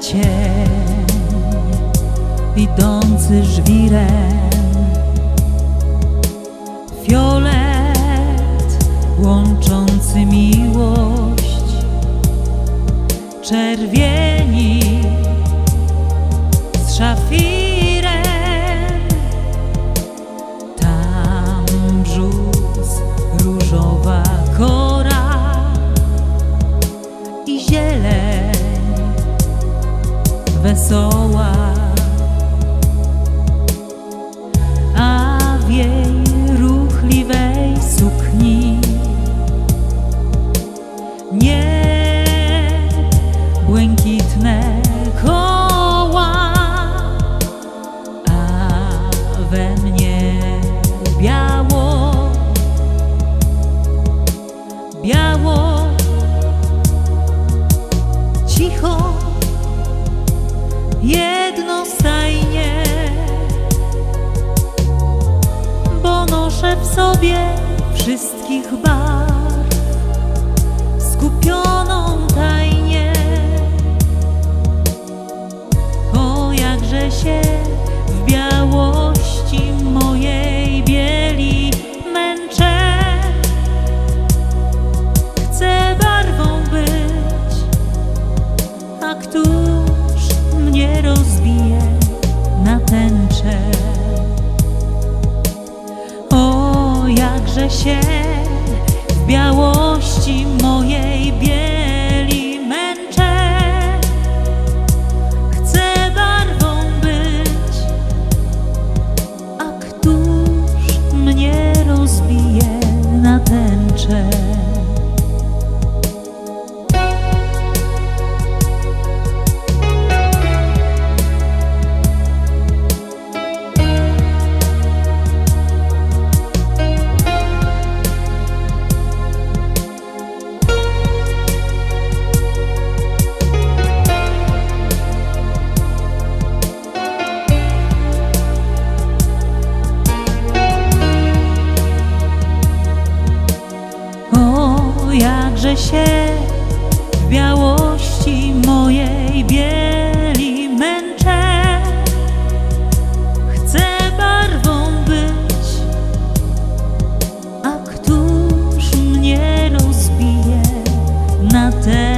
cień idący żwirem wesoła, a w jej ruchliwej sukni nie błękitne koła, a we mnie biało, biało, cicho, jednostajnie, bo noszę w sobie wszystkich barw, skupioną się w białości mojej bieli męczę. Chcę barwą być, a któż mnie rozbije na tęczę? Się w białości mojej bieli męczę. Chcę barwą być, a któż mnie rozbije na tęczę?